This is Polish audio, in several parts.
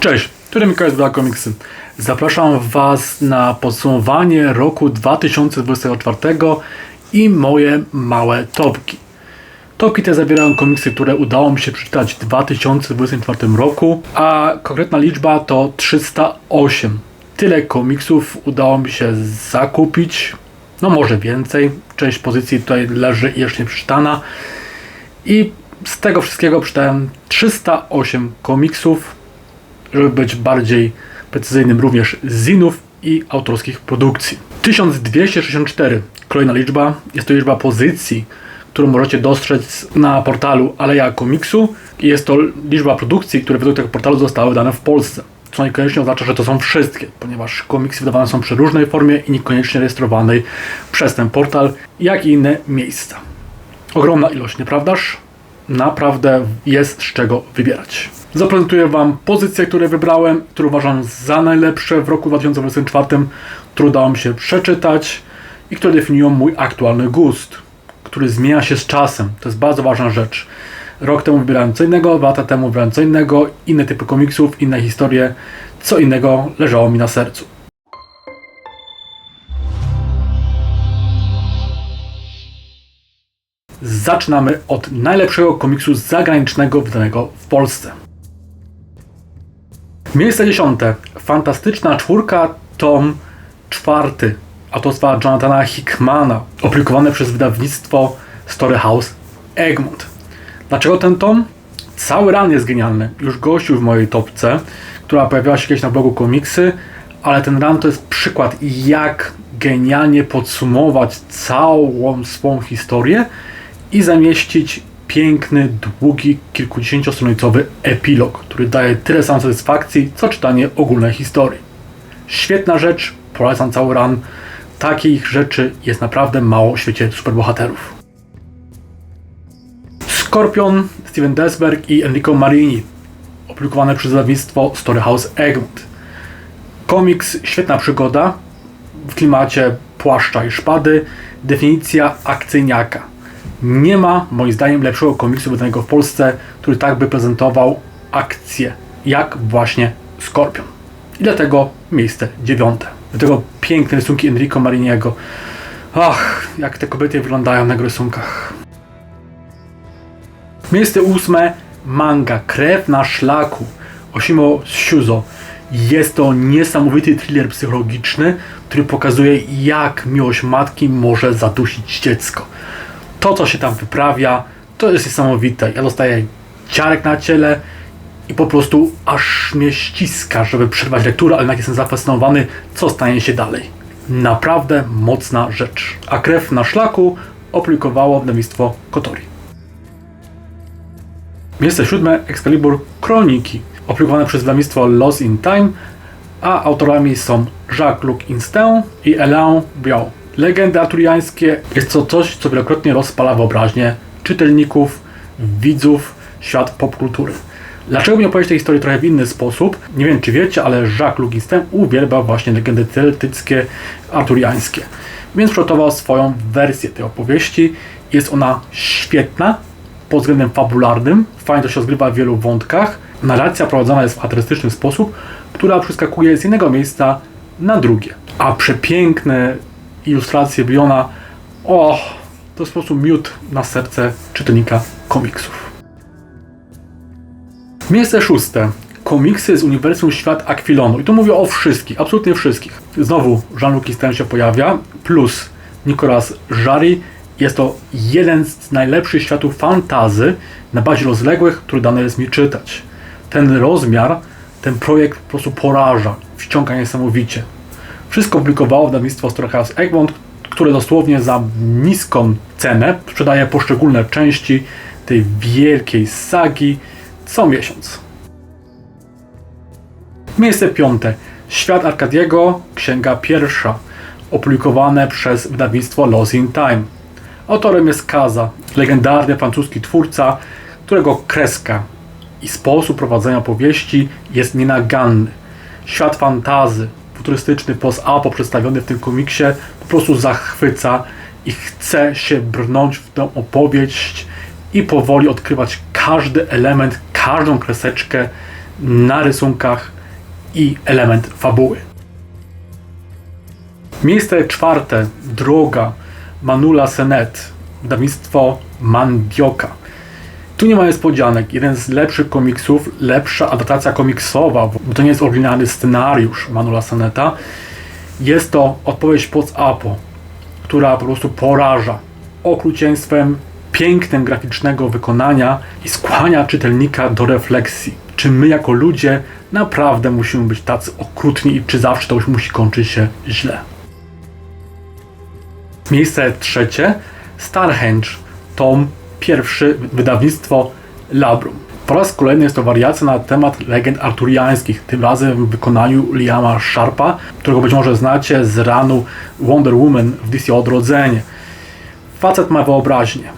Cześć, tu Mikołaj z Komiksy. Zapraszam Was na podsumowanie roku 2024 i moje małe topki. Topki te zawierają komiksy, które udało mi się przeczytać w 2024 roku, a konkretna liczba to 308. Tyle komiksów udało mi się zakupić, no może więcej. Część pozycji tutaj leży jeszcze nie przeczytana. I z tego wszystkiego przeczytałem 308 komiksów, żeby być bardziej precyzyjnym również zinów i autorskich produkcji. 1264, kolejna liczba, jest to liczba pozycji, którą możecie dostrzec na portalu Aleja Komiksu jest to liczba produkcji, które według tego portalu zostały wydane w Polsce. Co niekoniecznie oznacza, że to są wszystkie, ponieważ komiksy wydawane są przy różnej formie i niekoniecznie rejestrowanej przez ten portal, jak i inne miejsca. Ogromna ilość, nieprawdaż? Naprawdę jest z czego wybierać. Zaprezentuję Wam pozycje, które wybrałem, które uważam za najlepsze w roku 2024, które udało mi się przeczytać i które definiują mój aktualny gust, który zmienia się z czasem. To jest bardzo ważna rzecz. Rok temu wybierałem co innego, dwa lata temu wybierałem co innego, inne typy komiksów, inne historie, co innego leżało mi na sercu. Zaczynamy od najlepszego komiksu zagranicznego wydanego w Polsce. Miejsce dziesiąte. Fantastyczna czwórka, tom czwarty autorstwa Jonathana Hickmana, opublikowane przez wydawnictwo Storyhouse Egmont. Dlaczego ten tom? Cały ran jest genialny. Już gościł w mojej topce, która pojawiła się kiedyś na blogu komiksy, ale ten ran to jest przykład, jak genialnie podsumować całą swą historię i zamieścić piękny, długi, kilkudziesięciostronicowy epilog, który daje tyle samo satysfakcji, co czytanie ogólnej historii. Świetna rzecz, polecam cały ran. Takich rzeczy jest naprawdę mało w świecie superbohaterów. Skorpion, Steven Desberg i Enrico Marini, opublikowane przez wydawnictwo Storyhouse Egmont. Komiks, świetna przygoda w klimacie płaszcza i szpady, definicja akcyjniaka nie ma, moim zdaniem, lepszego komiksu wydanego w Polsce, który tak by prezentował akcję, jak właśnie Skorpion. I dlatego miejsce dziewiąte. Do tego piękne rysunki Enrico Mariniego. Ach, jak te kobiety wyglądają na rysunkach. Miejsce ósme. Manga. Krew na szlaku. Oshimo Shuzo. Jest to niesamowity thriller psychologiczny, który pokazuje, jak miłość matki może zadusić dziecko to, co się tam wyprawia, to jest niesamowite. Ja dostaję ciarek na ciele i po prostu aż mnie ściska, żeby przerwać lekturę, ale jednak jestem zafascynowany, co stanie się dalej. Naprawdę mocna rzecz. A krew na szlaku opublikowało wydawnictwo Kotori. Miejsce siódme Excalibur Kroniki, opublikowane przez wydawnictwo Lost in Time, a autorami są Jacques-Luc Instin i Alain Biao. Legendy arturiańskie jest to coś, co wielokrotnie rozpala wyobraźnię czytelników, widzów, świat popkultury. Dlaczego mi opowiedzieć tej historii trochę w inny sposób? Nie wiem, czy wiecie, ale Jacques Lugistem uwielbia właśnie legendy celtyckie, arturiańskie. Więc przygotował swoją wersję tej opowieści. Jest ona świetna pod względem fabularnym. Fajnie to się rozgrywa w wielu wątkach. Narracja prowadzona jest w artystyczny sposób, która przeskakuje z jednego miejsca na drugie. A przepiękne ilustracje Biona. O, to jest po prostu miód na serce czytelnika komiksów. Miejsce szóste. Komiksy z uniwersum Świat Aquilonu. I tu mówię o wszystkich, absolutnie wszystkich. Znowu Jean-Luc się pojawia, plus Nicolas Jarry. Jest to jeden z najlepszych światów fantazy na bazie rozległych, który dane jest mi czytać. Ten rozmiar, ten projekt po prostu poraża, wciąga niesamowicie. Wszystko publikowało wydawnictwo Storyhouse Egmont, które dosłownie za niską cenę sprzedaje poszczególne części tej wielkiej sagi co miesiąc. Miejsce piąte. Świat Arkadiego, księga pierwsza, opublikowane przez wydawnictwo Lost in Time. Autorem jest Kaza, legendarny francuski twórca, którego kreska i sposób prowadzenia powieści jest nienaganny. Świat fantazy, futurystyczny post-apo przedstawiony w tym komiksie po prostu zachwyca i chce się brnąć w tę opowieść i powoli odkrywać każdy element, każdą kreseczkę na rysunkach i element fabuły. Miejsce czwarte, droga Manula Senet, wydawnictwo Mandioka. Tu nie ma niespodzianek. Jeden z lepszych komiksów, lepsza adaptacja komiksowa, bo to nie jest oryginalny scenariusz Manula Seneta. Jest to odpowiedź post apo, która po prostu poraża okrucieństwem, pięknem graficznego wykonania i skłania czytelnika do refleksji. Czy my jako ludzie naprawdę musimy być tacy okrutni i czy zawsze to już musi kończyć się źle? Miejsce trzecie Starhenge, tom pierwszy, wydawnictwo Labrum. Po raz kolejny jest to wariacja na temat legend arturiańskich, tym razem w wykonaniu Liama Sharpa, którego być może znacie z ranu Wonder Woman w DC Odrodzenie. Facet ma wyobraźnię.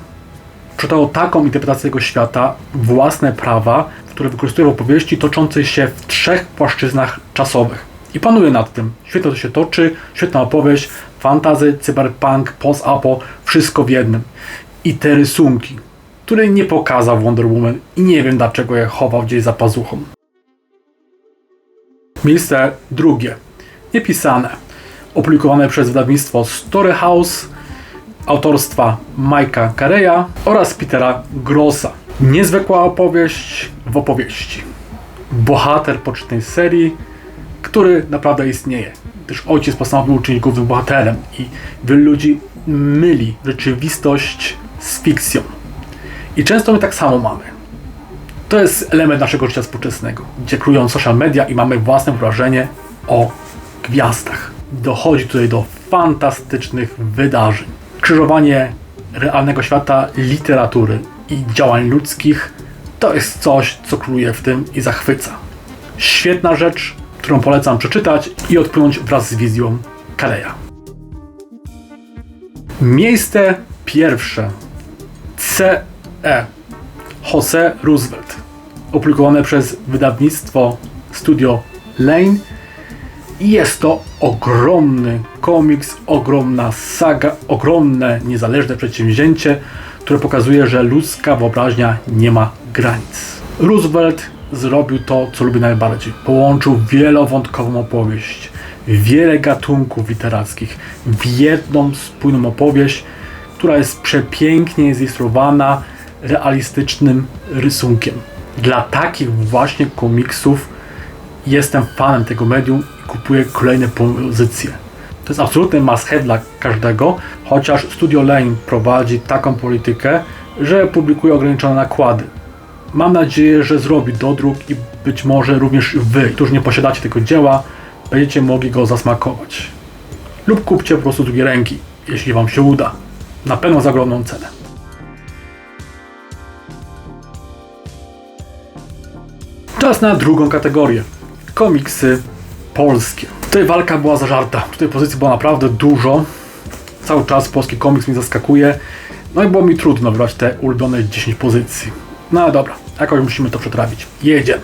Przetał taką interpretację tego świata, własne prawa, które wykorzystuje w opowieści toczącej się w trzech płaszczyznach czasowych. I panuje nad tym. Świetnie to się toczy, świetna opowieść, fantazy, cyberpunk, post-apo, wszystko w jednym. I te rysunki, której nie pokazał Wonder Woman i nie wiem dlaczego je chował gdzieś za pazuchą. Miejsce drugie. Niepisane. Opublikowane przez wydawnictwo Storyhouse autorstwa Majka Careya oraz Petera Grossa. Niezwykła opowieść w opowieści. Bohater poczytnej serii, który naprawdę istnieje. Gdyż ojciec postanowił uczynić głównym bohaterem i wielu ludzi myli rzeczywistość z fikcją. I często my tak samo mamy. To jest element naszego życia współczesnego, gdzie królują social media i mamy własne wrażenie o gwiazdach. Dochodzi tutaj do fantastycznych wydarzeń. Krzyżowanie realnego świata literatury i działań ludzkich to jest coś, co króluje w tym i zachwyca. Świetna rzecz, którą polecam przeczytać i odpłynąć wraz z wizją Kaleja. Miejsce pierwsze. CE. Jose Roosevelt. Opublikowane przez wydawnictwo Studio Lane. Jest to ogromny komiks, ogromna saga, ogromne, niezależne przedsięwzięcie, które pokazuje, że ludzka wyobraźnia nie ma granic. Roosevelt zrobił to, co lubi najbardziej. Połączył wielowątkową opowieść, wiele gatunków literackich w jedną spójną opowieść, która jest przepięknie zilustrowana realistycznym rysunkiem. Dla takich właśnie komiksów jestem fanem tego medium i kupuję kolejne pozycje. To jest absolutny must have dla każdego, chociaż Studio Lane prowadzi taką politykę, że publikuje ograniczone nakłady. Mam nadzieję, że zrobi dodruk i być może również Wy, którzy nie posiadacie tego dzieła, będziecie mogli go zasmakować. Lub kupcie po prostu drugie ręki, jeśli Wam się uda. Na pewno za ogromną cenę. Czas na drugą kategorię. Komiksy polskie. Tutaj walka była zażarta. Tutaj pozycji było naprawdę dużo. Cały czas polski komiks mnie zaskakuje. No i było mi trudno wybrać te ulubione 10 pozycji. No ale dobra, jakoś musimy to przetrawić. Jedziemy.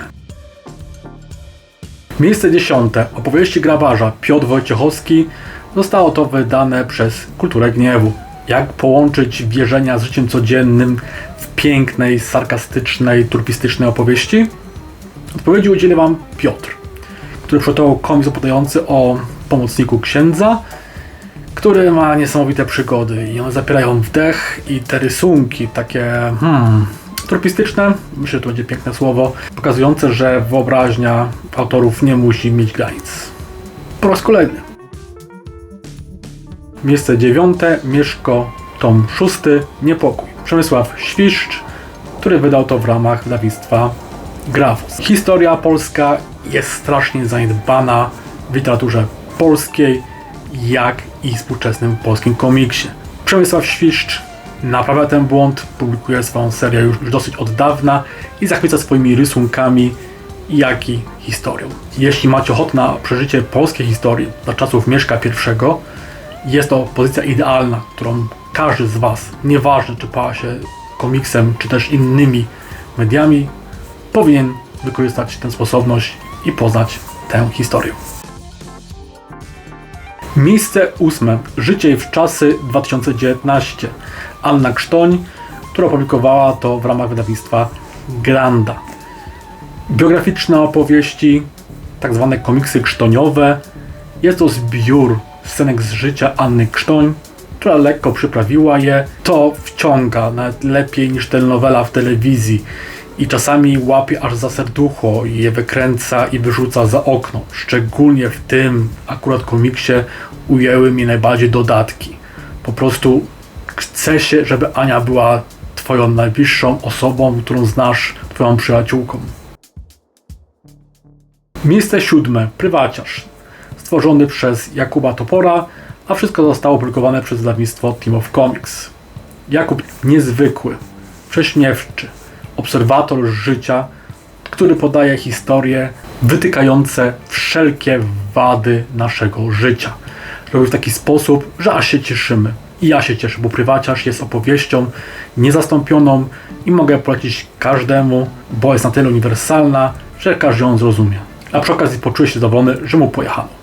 Miejsce dziesiąte. Opowieści grabarza Piotr Wojciechowski. Zostało to wydane przez Kulturę Gniewu. Jak połączyć wierzenia z życiem codziennym w pięknej, sarkastycznej, turpistycznej opowieści? Odpowiedzi udzieli Wam Piotr, który przygotował komiks opowiadający o pomocniku księdza, który ma niesamowite przygody i one zapierają wdech i te rysunki takie hmm, myślę, że to będzie piękne słowo, pokazujące, że wyobraźnia autorów nie musi mieć granic. Po raz kolejny. Miejsce dziewiąte, Mieszko, tom szósty, Niepokój. Przemysław Świszcz, który wydał to w ramach wydawnictwa Grafos. Historia polska jest strasznie zaniedbana w literaturze polskiej, jak i współczesnym polskim komiksie. Przemysław Świszcz naprawia ten błąd, publikuje swoją serię już, już dosyć od dawna i zachwyca swoimi rysunkami, jak i historią. Jeśli macie ochotę na przeżycie polskiej historii dla czasów Mieszka I, jest to pozycja idealna, którą każdy z Was, nieważne czy pała się komiksem, czy też innymi mediami, powinien wykorzystać tę sposobność i poznać tę historię. Miejsce ósme. Życie w czasy 2019. Anna Krztoń, która opublikowała to w ramach wydawnictwa Granda. Biograficzne opowieści, tak zwane komiksy krztoniowe. Jest to zbiór scenek z życia Anny Krztoń, która lekko przyprawiła je. To wciąga nawet lepiej niż telenowela w telewizji i czasami łapie aż za serducho i je wykręca i wyrzuca za okno. Szczególnie w tym akurat komiksie ujęły mi najbardziej dodatki. Po prostu chce się, żeby Ania była twoją najbliższą osobą, którą znasz, twoją przyjaciółką. Miejsce siódme. Prywaciarz. Stworzony przez Jakuba Topora, a wszystko zostało opublikowane przez wydawnictwo Team of Comics. Jakub niezwykły, prześmiewczy, obserwator życia, który podaje historie wytykające wszelkie wady naszego życia. Robi w taki sposób, że aż się cieszymy. I ja się cieszę, bo prywaciarz jest opowieścią niezastąpioną i mogę polecić każdemu, bo jest na tyle uniwersalna, że każdy ją zrozumie. A przy okazji poczuję się zadowolony, że mu pojechano.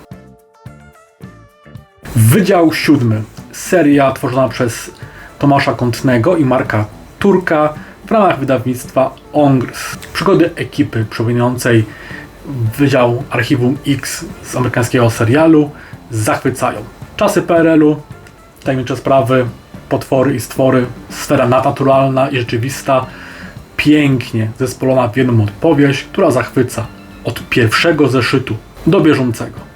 Wydział siódmy. Seria tworzona przez Tomasza Kątnego i Marka Turka w ramach wydawnictwa Ongrs. Przygody ekipy przypominającej Wydział Archiwum X z amerykańskiego serialu zachwycają. Czasy PRL-u, tajemnicze sprawy, potwory i stwory, sfera nadnaturalna i rzeczywista, pięknie zespolona w jedną opowieść, która zachwyca od pierwszego zeszytu do bieżącego.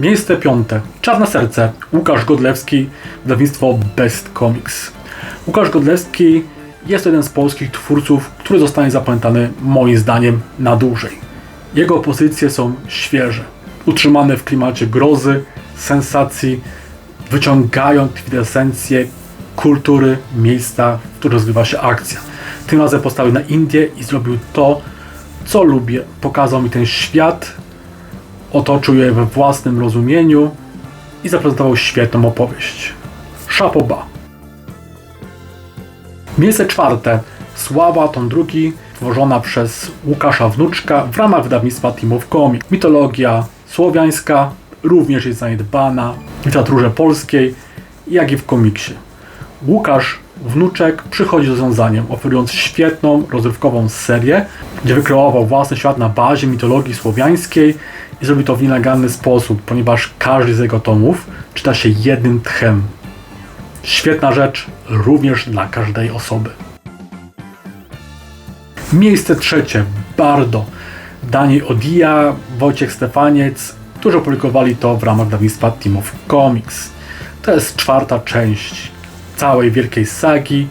Miejsce piąte. Czarne serce. Łukasz Godlewski, wydawnictwo Best Comics. Łukasz Godlewski jest jeden z polskich twórców, który zostanie zapamiętany moim zdaniem na dłużej. Jego pozycje są świeże, utrzymane w klimacie grozy, sensacji, wyciągają kwintesencję kultury miejsca, w którym rozgrywa się akcja. Tym razem postawił na Indię i zrobił to, co lubię. Pokazał mi ten świat, otoczył je we własnym rozumieniu i zaprezentował świetną opowieść. Szapoba. Miejsce czwarte. Sława Tom II, tworzona przez Łukasza Wnuczka w ramach wydawnictwa Team of Comics. Mitologia słowiańska również jest zaniedbana w literaturze polskiej, jak i w komiksie. Łukasz Wnuczek przychodzi z rozwiązaniem, oferując świetną, rozrywkową serię, gdzie wykreował własny świat na bazie mitologii słowiańskiej i zrobi to w nielegalny sposób, ponieważ każdy z jego tomów czyta się jednym tchem. Świetna rzecz również dla każdej osoby. Miejsce trzecie. Bardo. Dani Odia, Wojciech Stefaniec, którzy opublikowali to w ramach wydawnictwa Team of Comics. To jest czwarta część całej wielkiej sagi,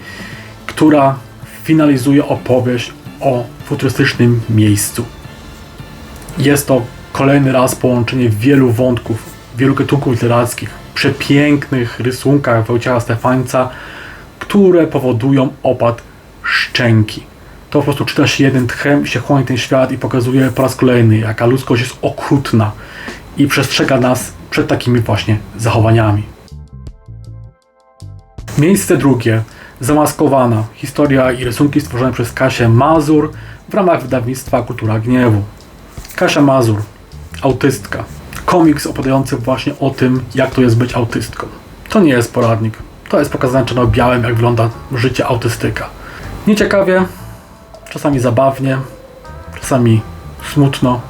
która finalizuje opowieść o futurystycznym miejscu. Jest to kolejny raz połączenie wielu wątków, wielu gatunków literackich, przepięknych rysunkach Wojciecha Stefańca, które powodują opad szczęki. To po prostu czyta się jeden tchem, się chłonie ten świat i pokazuje po raz kolejny, jaka ludzkość jest okrutna i przestrzega nas przed takimi właśnie zachowaniami. Miejsce drugie. Zamaskowana. Historia i rysunki stworzone przez Kasię Mazur w ramach wydawnictwa Kultura Gniewu. Kasia Mazur, autystka. Komiks opowiadający właśnie o tym, jak to jest być autystką. To nie jest poradnik. To jest pokazane czarno-białym, jak wygląda życie autystyka. Nieciekawie, czasami zabawnie, czasami smutno.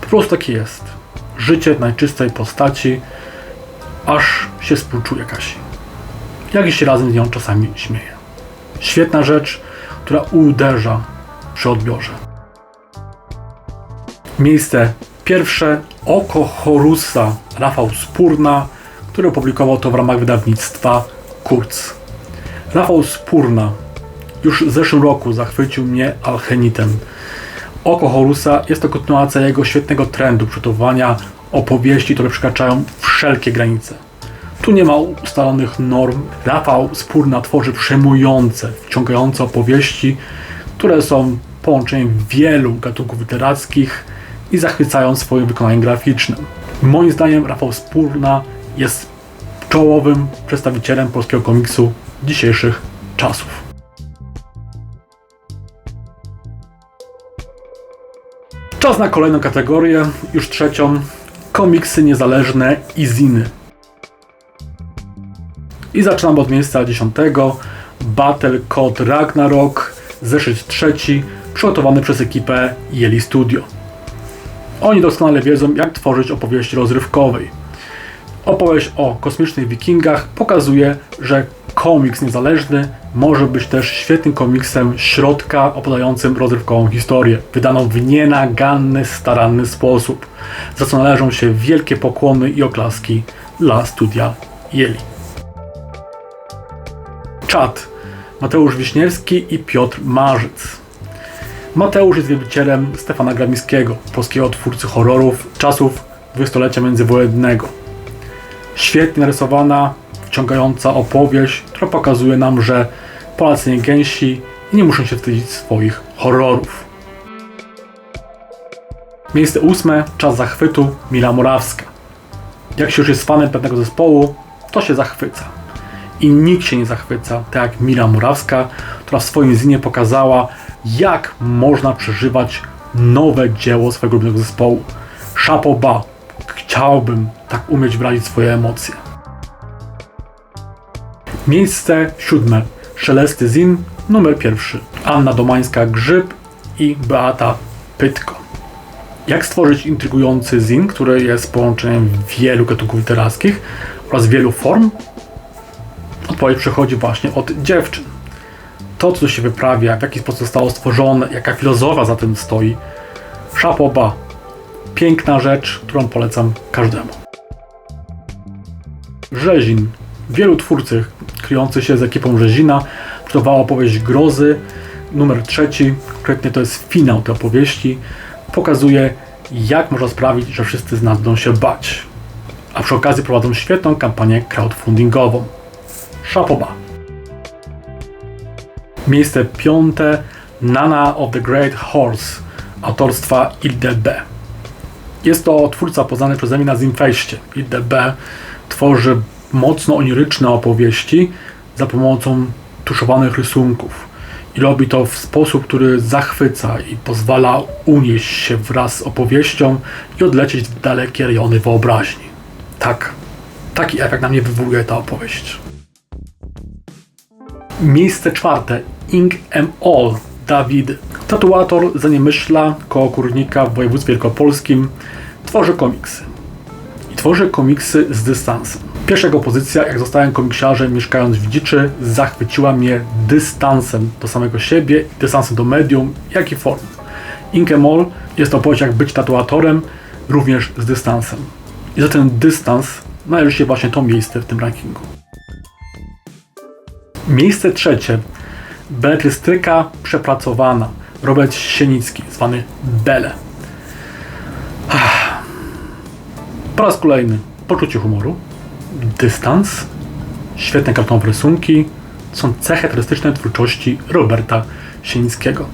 Po prostu taki jest. Życie w najczystej postaci, aż się współczuje Kasi. Jak się razem z nią czasami śmieje. Świetna rzecz, która uderza przy odbiorze. Miejsce pierwsze Oko Horusa Rafał Spurna, który opublikował to w ramach wydawnictwa Kurz. Rafał Spurna już w zeszłym roku zachwycił mnie Alchenitem. Oko Horusa jest to kontynuacja jego świetnego trendu przygotowania opowieści, które przekraczają wszelkie granice. Tu nie ma ustalonych norm. Rafał Spórna tworzy przejmujące, wciągające opowieści, które są połączeniem wielu gatunków literackich i zachwycają swoim wykonaniem graficznym. Moim zdaniem Rafał Spórna jest czołowym przedstawicielem polskiego komiksu dzisiejszych czasów. Czas na kolejną kategorię, już trzecią. Komiksy niezależne i ziny. I zaczynamy od miejsca 10. Battle Code Ragnarok, zeszyt trzeci, przygotowany przez ekipę Yeli Studio. Oni doskonale wiedzą, jak tworzyć opowieści rozrywkowej. Opowieść o kosmicznych wikingach pokazuje, że komiks niezależny może być też świetnym komiksem środka opowiadającym rozrywkową historię, wydaną w nienaganny, staranny sposób, za co należą się wielkie pokłony i oklaski dla studia Jeli. Czad Mateusz Wiśniewski i Piotr Marzyc. Mateusz jest wielbicielem Stefana Gramińskiego, polskiego twórcy horrorów czasów dwudziestolecia międzywojennego. Świetnie narysowana, wciągająca opowieść, która pokazuje nam, że Polacy nie gęsi i nie muszą się wstydzić swoich horrorów. Miejsce ósme, czas zachwytu, Mila Morawska. Jak się już jest fanem pewnego zespołu, to się zachwyca. I nikt się nie zachwyca, tak jak Mila Morawska, która w swoim zinie pokazała, jak można przeżywać nowe dzieło swojego ulubionego zespołu. Chapeau Chciałbym tak umieć wyrazić swoje emocje. Miejsce siódme. Szelesty Zin, numer pierwszy. Anna Domańska-Grzyb i Beata Pytko. Jak stworzyć intrygujący zin, który jest połączeniem wielu gatunków literackich oraz wielu form? Odpowiedź przychodzi właśnie od dziewczyn. To, co się wyprawia, w jaki sposób zostało stworzone, jaka filozofia za tym stoi. Szapoba. Piękna rzecz, którą polecam każdemu. Rzezin. Wielu twórców kryjących się z ekipą Rzezina przygotowało opowieść grozy. Numer trzeci, konkretnie to jest finał tej opowieści, pokazuje jak można sprawić, że wszyscy z nas będą się bać. A przy okazji prowadzą świetną kampanię crowdfundingową. Szapoba. Miejsce piąte Nana of the Great Horse autorstwa IDB. Jest to twórca poznany przeze mnie na Zimfeście. IDB tworzy mocno oniryczne opowieści za pomocą tuszowanych rysunków. I robi to w sposób, który zachwyca i pozwala unieść się wraz z opowieścią i odlecieć w dalekie rejony wyobraźni. Tak, taki efekt na mnie wywołuje ta opowieść. Miejsce czwarte. Ink M. All. Dawid. Tatuator Zaniemyśla koło Kurnika w województwie wielkopolskim. Tworzy komiksy. I tworzy komiksy z dystansem. Pierwsza jego pozycja, jak zostałem komiksiarzem mieszkając w dziczy, zachwyciła mnie dystansem do samego siebie, dystansem do medium, jak i form. Inkemol jest to opowieść jak być tatuatorem, również z dystansem. I za ten dystans należy się właśnie to miejsce w tym rankingu. Miejsce trzecie. Beletrystyka przepracowana. Robert Sienicki, zwany Bele. Po raz kolejny poczucie humoru, dystans, świetne kartonowe rysunki są cechy charakterystyczne twórczości Roberta Sienickiego,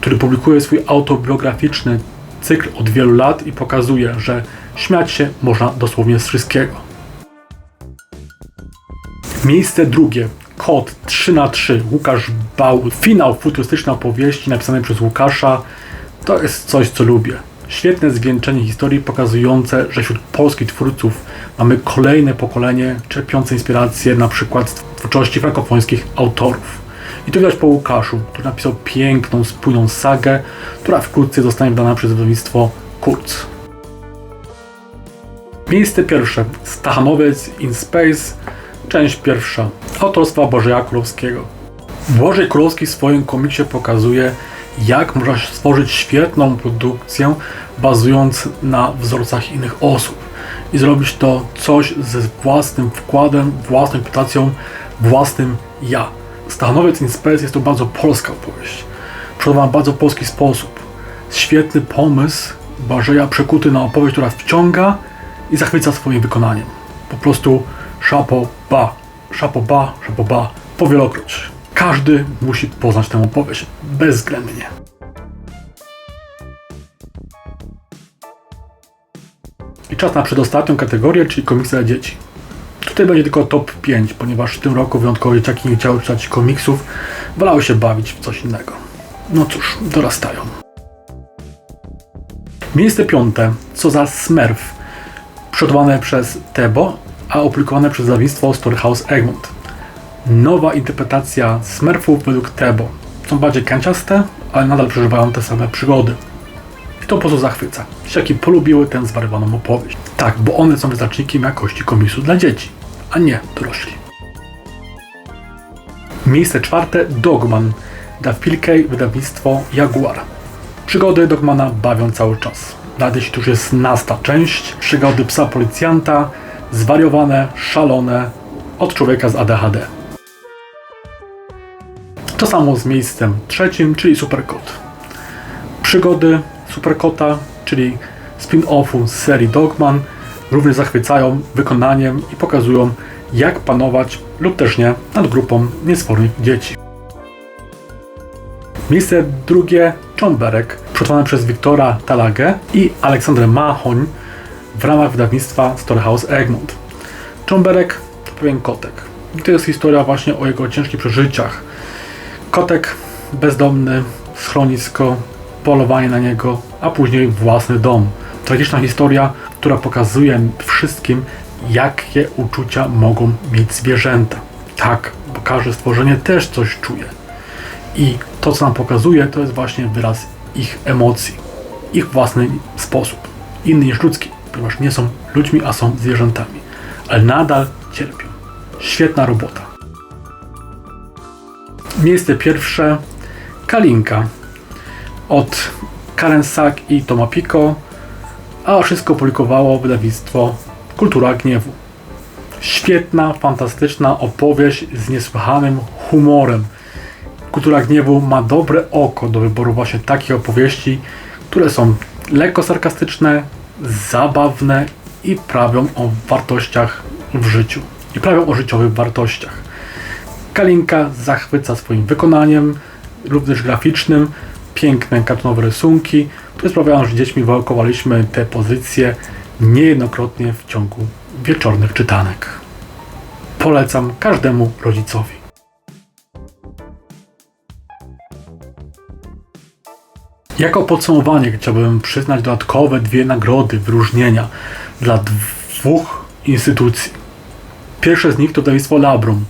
który publikuje swój autobiograficzny cykl od wielu lat i pokazuje, że śmiać się można dosłownie z wszystkiego. Miejsce drugie. Kod 3 na 3 Łukasz Bał. Finał futurystycznej opowieści napisany przez Łukasza. To jest coś, co lubię. Świetne zwieńczenie historii pokazujące, że wśród polskich twórców mamy kolejne pokolenie czerpiące inspiracje na przykład z twórczości frankofońskich autorów. I to widać po Łukaszu, który napisał piękną, spójną sagę, która wkrótce zostanie wydana przez wydawnictwo Kurz. Miejsce pierwsze. Stachanowiec in Space, część pierwsza. Autorstwa Bożeja Królowskiego. Bożej Królowski w swoim komiksie pokazuje, jak można stworzyć świetną produkcję bazując na wzorcach innych osób i zrobić to coś ze własnym wkładem, własną interpretacją, własnym ja. Stanowiec in Space jest to bardzo polska opowieść. Przygotowana w bardzo polski sposób. Świetny pomysł Barzeja przekuty na opowieść, która wciąga i zachwyca swoim wykonaniem. Po prostu szapo ba, szapo ba, szapo ba, powielokroć. Każdy musi poznać tę opowieść, bezwzględnie. I czas na przedostatnią kategorię, czyli komiksy dla dzieci. Tutaj będzie tylko top 5, ponieważ w tym roku wyjątkowo dzieciaki nie chciały czytać komiksów, wolały się bawić w coś innego. No cóż, dorastają. Miejsce piąte. Co za Smurf. Przygotowane przez Tebo, a opublikowane przez wydawnictwo Storyhouse Egmont. Nowa interpretacja Smurfów według Tebo. są bardziej kanciaste, ale nadal przeżywają te same przygody. I to po prostu zachwyca. Dzieciaki polubiły tę zwariowaną opowieść. Tak, bo one są wyznacznikiem jakości komiksu dla dzieci, a nie dorośli. Miejsce czwarte Dogman. Dav Pilkey, wydawnictwo Jaguar. Przygody Dogmana bawią cały czas. Nawet jeśli to już jest nasta część, przygody psa policjanta, zwariowane, szalone, od człowieka z ADHD. To samo z miejscem trzecim, czyli Superkot. Przygody Superkota, czyli spin-offu z serii Dogman, również zachwycają wykonaniem i pokazują, jak panować lub też nie nad grupą niesfornych dzieci. Miejsce drugie Czomberek, przygotowane przez Wiktora Talagę i Aleksandrę Machoń w ramach wydawnictwa Storehouse Egmont. Czomberek to pewien kotek. I to jest historia właśnie o jego ciężkich przeżyciach. Kotek bezdomny, schronisko, polowanie na niego, a później własny dom. Tragiczna historia, która pokazuje wszystkim, jakie uczucia mogą mieć zwierzęta. Tak, bo każde stworzenie też coś czuje. I to, co nam pokazuje, to jest właśnie wyraz ich emocji, ich własny sposób, inny niż ludzki, ponieważ nie są ludźmi, a są zwierzętami, ale nadal cierpią. Świetna robota. Miejsce pierwsze Kalinka od Karen Sack i Toma Pico, a wszystko publikowało wydawnictwo Kultura Gniewu. Świetna, fantastyczna opowieść z niesłychanym humorem. Kultura Gniewu ma dobre oko do wyboru właśnie takich opowieści, które są lekko sarkastyczne, zabawne i prawią o wartościach w życiu. I prawią o życiowych wartościach. Kalinka zachwyca swoim wykonaniem, również graficznym, piękne kartonowe rysunki, które sprawiają, że dziećmi wałkowaliśmy te pozycje niejednokrotnie w ciągu wieczornych czytanek. Polecam każdemu rodzicowi. Jako podsumowanie chciałbym przyznać dodatkowe dwie nagrody, wyróżnienia dla dwóch instytucji. Pierwsze z nich to wydawnictwo Labrum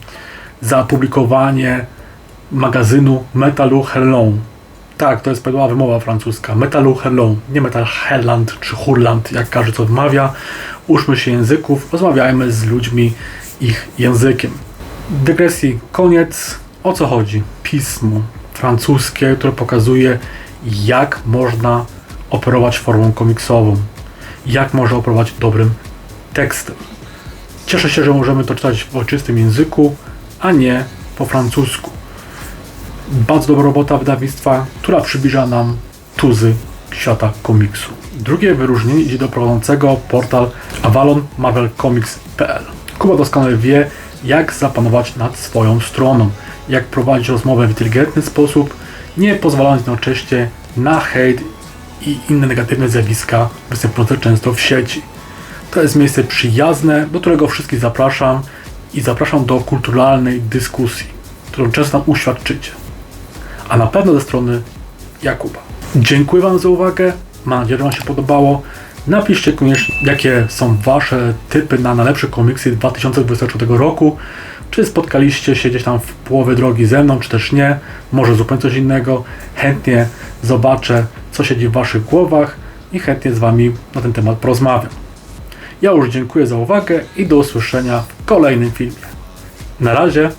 za publikowanie magazynu Metalu Hellon. Tak, to jest prawidłowa wymowa francuska. Metalu Hellon, nie Metal Helland czy Hurland, jak każdy to wymawia. Uczmy się języków, rozmawiajmy z ludźmi ich językiem. Dygresji koniec. O co chodzi? Pismo francuskie, które pokazuje, jak można operować formą komiksową, jak można operować dobrym tekstem. Cieszę się, że możemy to czytać w ojczystym języku, a nie po francusku. Bardzo dobra robota wydawnictwa, która przybliża nam tuzy świata komiksu. Drugie wyróżnienie idzie do prowadzącego portal avalonmarvelcomics.pl. Kuba doskonale wie, jak zapanować nad swoją stroną, jak prowadzić rozmowę w inteligentny sposób, nie pozwalając jednocześnie na hejt i inne negatywne zjawiska występujące często w sieci. To jest miejsce przyjazne, do którego wszystkich zapraszam i zapraszam do kulturalnej dyskusji, którą często nam uświadczycie. A na pewno ze strony Jakuba. Dziękuję Wam za uwagę. Mam nadzieję, że Wam się podobało. Napiszcie koniecznie, jakie są Wasze typy na najlepsze komiksy 2024 roku. Czy spotkaliście się gdzieś tam w połowie drogi ze mną, czy też nie? Może zupełnie coś innego. Chętnie zobaczę, co siedzi w Waszych głowach i chętnie z Wami na ten temat porozmawiam. Ja już dziękuję za uwagę i do usłyszenia w kolejnym filmie. Na razie.